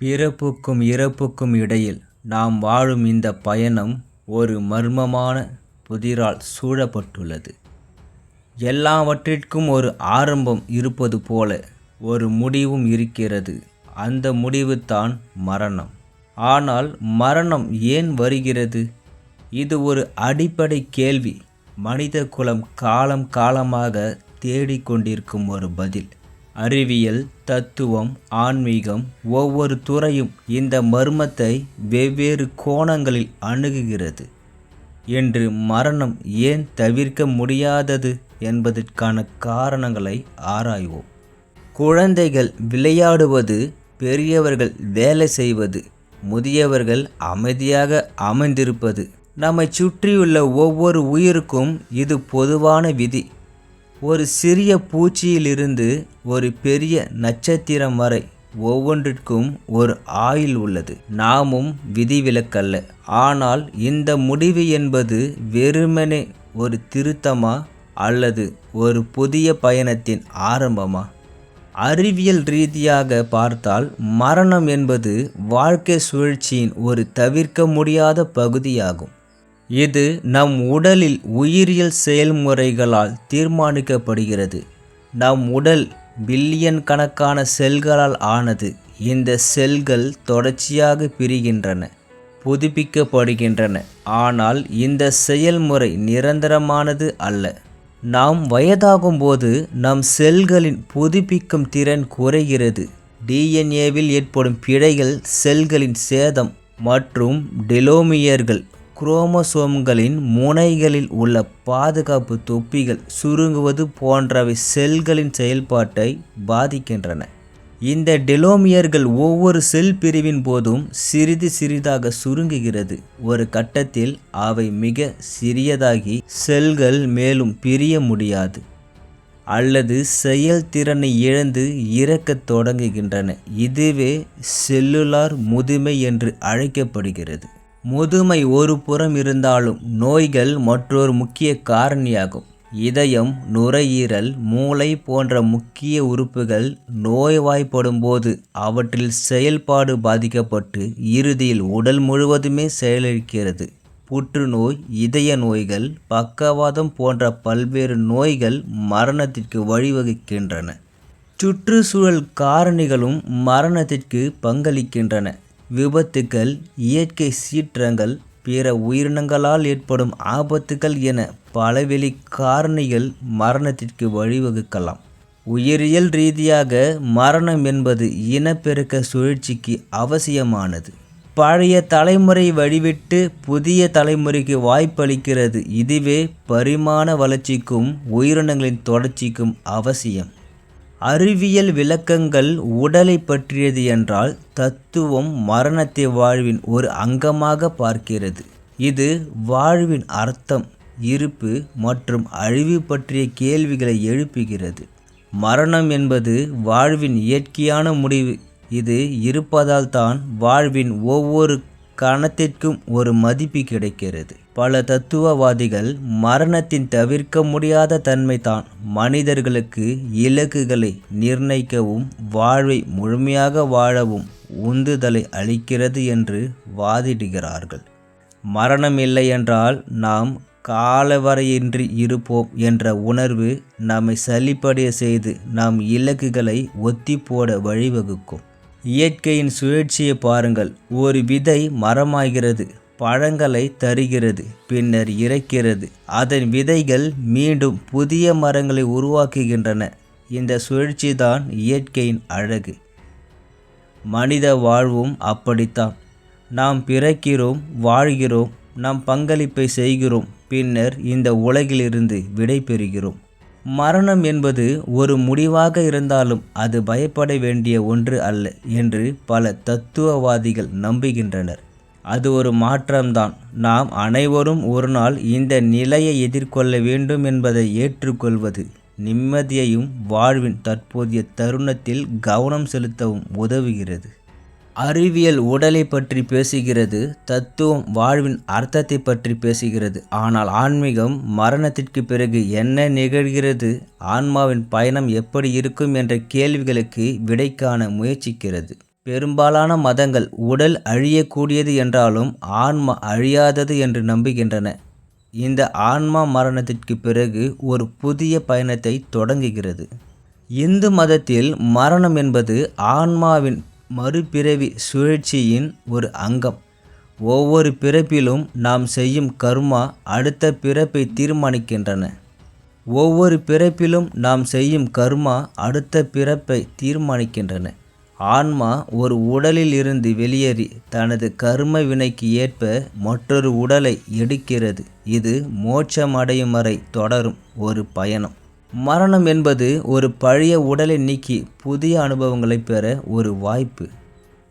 பிறப்புக்கும் இறப்புக்கும் இடையில் நாம் வாழும் இந்த பயணம் ஒரு மர்மமான புதிரால் சூழப்பட்டுள்ளது. எல்லாவற்றிற்கும் ஒரு ஆரம்பம் இருப்பது போல ஒரு முடிவும் இருக்கிறது. அந்த முடிவு தான் மரணம். ஆனால் மரணம் ஏன் வருகிறது? இது ஒரு அடிப்படை கேள்வி. மனித குலம் காலம் காலமாக தேடிக்கொண்டிருக்கும் ஒரு பதில். அறிவியல் தத்துவம் ஆன்மீகம் ஒவ்வொரு துறையும் இந்த மர்மத்தை வெவ்வேறு கோணங்களில் அணுகுகிறது. என்று மரணம் ஏன் தவிர்க்க முடியாதது என்பதற்கான காரணங்களை ஆராய்வோம். குழந்தைகள் விளையாடுவது பெரியவர்கள் வேலை செய்வது முதியவர்கள் அமைதியாக அமைந்திருப்பது நம்மை சுற்றியுள்ள ஒவ்வொரு உயிருக்கும் இது பொதுவான விதி. ஒரு சிறிய பூச்சியிலிருந்து ஒரு பெரிய நட்சத்திரம் வரை ஒவ்வொன்றிற்கும் ஒரு ஆயுள் உள்ளது. நாமும் விதிவிலக்கல்ல. ஆனால் இந்த முடிவு என்பது வெறுமனே ஒரு திருத்தமா அல்லது ஒரு புதிய பயணத்தின் ஆரம்பமா? அறிவியல் ரீதியாக பார்த்தால் மரணம் என்பது வாழ்க்கை சுழற்சியின் ஒரு தவிர்க்க முடியாத பகுதியாகும். இது நம் உடலில் உயிரியல் செயல்முறைகளால் தீர்மானிக்கப்படுகிறது. நம் உடல் பில்லியன் கணக்கான செல்களால் ஆனது இந்த செல்கள் தொடர்ச்சியாக பிரிகின்றன புதுப்பிக்கப்படுகின்றன. ஆனால் இந்த செயல்முறை நிரந்தரமானது அல்ல. நாம் வயதாகும்போது நம் செல்களின் புதுப்பிக்கும் திறன் குறைகிறது. டிஎன்ஏவில் ஏற்படும் பிழைகள் செல்களின் சேதம் மற்றும் டெலோமியர்கள் குரோமோசோம்களின் முனைகளில் உள்ள பாதுகாப்பு தொப்பிகள் சுருங்குவது போன்றவை செல்களின் செயல்பாட்டை பாதிக்கின்றன. இந்த டெலோமியர்கள் ஒவ்வொரு செல் பிரிவின் போதும் சிறிது சிறிதாக சுருங்குகிறது. ஒரு கட்டத்தில் அவை மிக சிறியதாகி செல்கள் மேலும் பிரிய முடியாது. அல்லது செயல்திறனை இழந்து இறக்கத் தொடங்குகின்றன. இதுவே செல்லுலார் முதுமை என்று அழைக்கப்படுகிறது. முதுமை ஒரு புறம் இருந்தாலும் நோய்கள் மற்றொரு முக்கிய காரணியாகும். இதயம் நுரையீரல் மூளை போன்ற முக்கிய உறுப்புகள் நோய்வாய்ப்படும் போது அவற்றில் செயல்பாடு பாதிக்கப்பட்டு இறுதியில் உடல் முழுவதுமே செயலிழக்கிறது புற்றுநோய் இதய நோய்கள் பக்கவாதம் போன்ற பல்வேறு நோய்கள் மரணத்திற்கு வழிவகுக்கின்றன. சுற்றுச்சூழல் காரணிகளும் மரணத்திற்கு பங்களிக்கின்றன. விபத்துக்கள் இயற்கை சீற்றங்கள் பிற உயிரினங்களால் ஏற்படும் ஆபத்துகள் என பலவெளி காரணிகள் மரணத்திற்கு வழிவகுக்கலாம். உயிரியல் ரீதியாக மரணம் என்பது இனப்பெருக்க சுழற்சிக்கு அவசியமானது. பழைய தலைமுறை வழிவிட்டு புதிய தலைமுறைக்கு வாய்ப்பளிக்கிறது. இதுவே பரிமாண வளர்ச்சிக்கும் உயிரினங்களின் தொடர்ச்சிக்கும் அவசியம். அறிவியல் விளக்கங்கள் உடலை பற்றியது என்றால் தத்துவம் மரணத்தை வாழ்வின் ஒரு அங்கமாக பார்க்கிறது. இது வாழ்வின் அர்த்தம் இருப்பு மற்றும் அழிவு பற்றிய கேள்விகளை எழுப்புகிறது. மரணம் என்பது வாழ்வின் இயற்கையான முடிவு. இது இருப்பதால் தான் வாழ்வின் ஒவ்வொரு கணத்திற்கும் ஒரு மதிப்பு கிடைக்கிறது. பல தத்துவவாதிகள் மரணத்தின் தவிர்க்க முடியாத தன்மை தான் மனிதர்களுக்கு இலக்குகளை நிர்ணயிக்கவும் வாழ்வை முழுமையாக வாழவும் உந்துதலை அளிக்கிறது என்று வாதிடுகிறார்கள். மரணம் இல்லை என்றால் நாம் காலவரையின்றி இருப்போம் என்ற உணர்வு நம்மை சலிப்படைய செய்து நம் இலக்குகளை ஒத்தி போட வழிவகுக்கும். இயற்கையின் சுழற்சியை பாருங்கள் ஒரு விதை மரமாகிறது. பழங்களை தருகிறது பின்னர் இறக்கிறது. அதன் விதைகள் மீண்டும் புதிய மரங்களை உருவாக்குகின்றன. இந்த சுழற்சி தான் இயற்கையின் அழகு. மனித வாழ்வும் அப்படித்தான். நாம் பிறக்கிறோம் வாழ்கிறோம் நம் பங்களிப்பை செய்கிறோம் பின்னர் இந்த உலகிலிருந்து விடை பெறுகிறோம். மரணம் என்பது ஒரு முடிவாக இருந்தாலும் அது பயப்பட வேண்டிய ஒன்று அல்ல என்று பல தத்துவவாதிகள் நம்புகின்றனர். அது ஒரு மாற்றம்தான். நாம் அனைவரும் ஒரு நாள் இந்த நிலையை எதிர்கொள்ள வேண்டும் என்பதை ஏற்றுக்கொள்வது நிம்மதியையும் வாழ்வின் தற்போதைய தருணத்தில் கவனம் செலுத்தவும் உதவுகிறது. அறிவியல் உடலை பற்றி பேசுகிறது தத்துவம் வாழ்வின் அர்த்தத்தை பற்றி பேசுகிறது. ஆனால் ஆன்மீகம் மரணத்திற்கு பிறகு என்ன நிகழ்கிறது ஆன்மாவின் பயணம் எப்படி இருக்கும் என்ற கேள்விகளுக்கு விடை காண முயற்சிக்கிறது. பெரும்பாலான மதங்கள் உடல் அழியக்கூடியது என்றாலும் ஆன்மா அழியாதது என்று நம்புகின்றன. இந்த ஆன்மா மரணத்திற்கு பிறகு ஒரு புதிய பயணத்தை தொடங்குகிறது. இந்து மதத்தில் மரணம் என்பது ஆன்மாவின் மறுபிறவி சுழற்சியின் ஒரு அங்கம். ஒவ்வொரு பிறப்பிலும் நாம் செய்யும் கர்மா அடுத்த பிறப்பை தீர்மானிக்கின்றன. ஒவ்வொரு பிறப்பிலும் நாம் செய்யும் கர்மா அடுத்த பிறப்பை தீர்மானிக்கின்றன. ஆன்மா ஒரு உடலில் இருந்து வெளியேறி தனது கர்ம வினைக்கு ஏற்ப மற்றொரு உடலை எடுக்கிறது. இது மோட்சம் அடையும் வரை தொடரும் ஒரு பயணம். மரணம் என்பது ஒரு பழைய உடலை நீக்கி புதிய அனுபவங்களை பெற ஒரு வாய்ப்பு.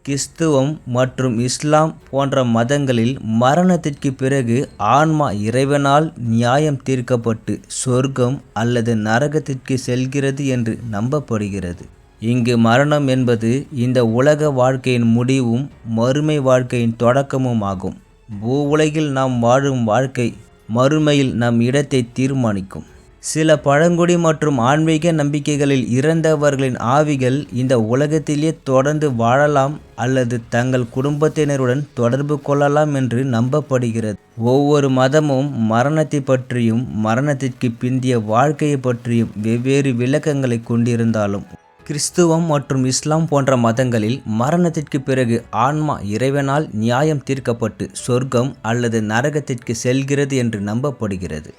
கிறிஸ்துவம் மற்றும் இஸ்லாம் போன்ற மதங்களில் மரணத்திற்கு பிறகு ஆன்மா இறைவனால் நியாயம் தீர்க்கப்பட்டு சொர்க்கம் அல்லது நரகத்திற்கு செல்கிறது என்று நம்பப்படுகிறது. இங்கு மரணம் என்பது இந்த உலக வாழ்க்கையின் முடிவும் மறுமை வாழ்க்கையின் தொடக்கமும் ஆகும். பூ உலகில் நாம் வாழும் வாழ்க்கை மறுமையில் நம் இடத்தை தீர்மானிக்கும். சில பழங்குடி மற்றும் ஆன்மீக நம்பிக்கைகளில் இறந்தவர்களின் ஆவிகள் இந்த உலகத்திலேயே தொடர்ந்து வாழலாம் அல்லது தங்கள் குடும்பத்தினருடன் தொடர்பு கொள்ளலாம் என்று நம்பப்படுகிறது. ஒவ்வொரு மதமும் மரணத்தை பற்றியும் மரணத்திற்கு பிந்திய வாழ்க்கையை பற்றியும் வெவ்வேறு விளக்கங்களை கொண்டிருந்தாலும் கிறிஸ்துவம் மற்றும் இஸ்லாம் போன்ற மதங்களில் மரணத்திற்கு பிறகு ஆன்மா இறைவனால் நியாயம் தீர்க்கப்பட்டு சொர்க்கம் அல்லது நரகத்திற்கு செல்கிறது என்று நம்பப்படுகிறது.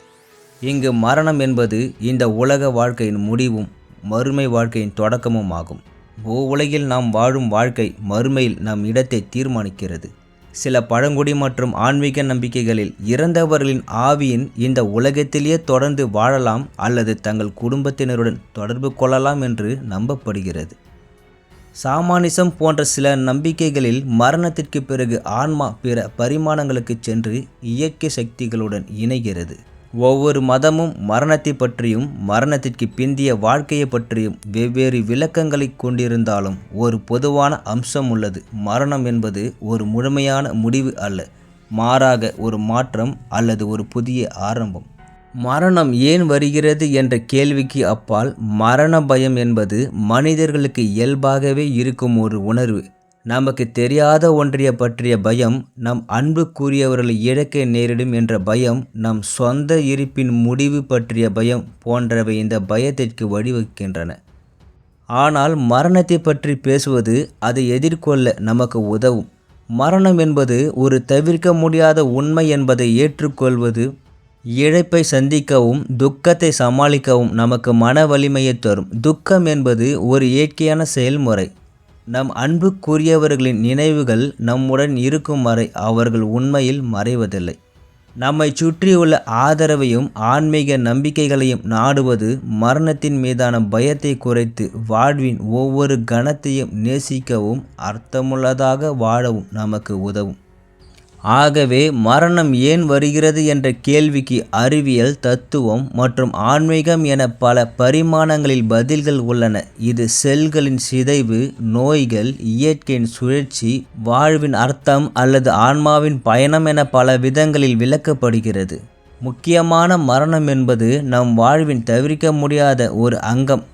இங்கு மரணம் என்பது இந்த உலக வாழ்க்கையின் முடிவும் மறுமை வாழ்க்கையின் தொடக்கமும் ஆகும். உலகில் நாம் வாழும் வாழ்க்கை மறுமையில் நம் இடத்தை தீர்மானிக்கிறது. சில பழங்குடி மற்றும் ஆன்மீக நம்பிக்கைகளில் இறந்தவர்களின் ஆவியின் இந்த உலகத்திலேயே தொடர்ந்து வாழலாம் அல்லது தங்கள் குடும்பத்தினருடன் தொடர்பு கொள்ளலாம் என்று நம்பப்படுகிறது. சாமானிசம் போன்ற சில நம்பிக்கைகளில் மரணத்திற்கு பிறகு ஆன்மா பிற பரிமாணங்களுக்கு சென்று இயற்கை சக்திகளுடன் இணைகிறது. ஒவ்வொரு மதமும் மரணத்தை பற்றியும் மரணத்திற்கு பிந்திய வாழ்க்கையை பற்றியும் வெவ்வேறு விளக்கங்களை கொண்டிருந்தாலும் ஒரு பொதுவான அம்சம் உள்ளது. மரணம் என்பது ஒரு முழுமையான முடிவு அல்ல மாறாக ஒரு மாற்றம் அல்லது ஒரு புதிய ஆரம்பம். மரணம் ஏன் வருகிறது என்ற கேள்விக்கு அப்பால் மரண பயம் என்பது மனிதர்களுக்கு இயல்பாகவே இருக்கும் ஒரு உணர்வு. நமக்கு தெரியாத ஒன்றிய பற்றிய பயம் நம் அன்புக்குரியவர்களை இழக்க நேரிடும் என்ற பயம் நம் சொந்த இருப்பின் முடிவு பற்றிய பயம் போன்றவை இந்த பயத்திற்கு வழிவகுக்கின்றன. ஆனால் மரணத்தை பற்றி பேசுவது அதை எதிர்கொள்ள நமக்கு உதவும். மரணம் என்பது ஒரு தவிர்க்க முடியாத உண்மை என்பதை ஏற்றுக்கொள்வது இழப்பை சந்திக்கவும் துக்கத்தை சமாளிக்கவும் நமக்கு மன வலிமையை தரும். துக்கம் என்பது ஒரு இயற்கையான செயல்முறை. நம் அன்புக்குரியவர்களின் நினைவுகள் நம்முடன் இருக்கும் வரை அவர்கள் உண்மையில் மறைவதில்லை. நம்மை சுற்றியுள்ள ஆதரவையும் ஆன்மீக நம்பிக்கைகளையும் நாடுவது மரணத்தின் மீதான பயத்தை குறைத்து வாழ்வின் ஒவ்வொரு கணத்தையும் நேசிக்கவும் அர்த்தமுள்ளதாக வாழவும் நமக்கு உதவும். ஆகவே மரணம் ஏன் வருகிறது என்ற கேள்விக்கு அறிவியல் தத்துவம் மற்றும் ஆன்மீகம் என பல பரிமாணங்களில் பதில்கள் உள்ளன. இது செல்களின் சிதைவு நோய்கள் இயற்கையின் சுழற்சி வாழ்வின் அர்த்தம் அல்லது ஆன்மாவின் பயணம் என பல விதங்களில் விளக்கப்படுகிறது. முக்கியமான மரணம் என்பது நம் வாழ்வின் தவிர்க்க முடியாத ஒரு அங்கம்.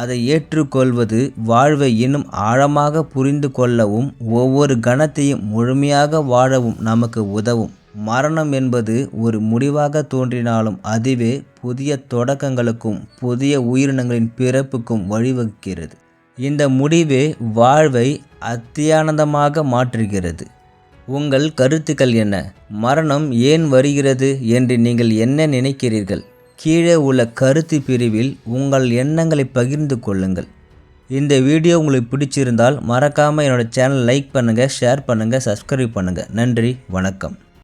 அதை ஏற்றுக்கொள்வது வாழ்வை இன்னும் ஆழமாக புரிந்து கொள்ளவும் ஒவ்வொரு கணத்தையும் முழுமையாக வாழவும் நமக்கு உதவும். மரணம் என்பது ஒரு முடிவாக தோன்றினாலும் அதுவே புதிய தொடக்கங்களுக்கும் புதிய உயிரினங்களின் பிறப்புக்கும் வழிவகுக்கிறது. இந்த முடிவே வாழ்வை அத்தியானந்தமாக மாற்றுகிறது. உங்கள் கருத்துக்கள் என்ன? மரணம் ஏன் வருகிறது என்று நீங்கள் என்ன நினைக்கிறீர்கள்? கீழே உள்ள கருத்து பிரிவில் உங்கள் எண்ணங்களை பகிர்ந்து கொள்ளுங்கள். இந்த வீடியோ உங்களுக்கு பிடிச்சிருந்தால் மறக்காமல் என்னோடய சேனல் லைக் பண்ணுங்கள் ஷேர் பண்ணுங்கள் சப்ஸ்கிரைப் பண்ணுங்கள் நன்றி வணக்கம்.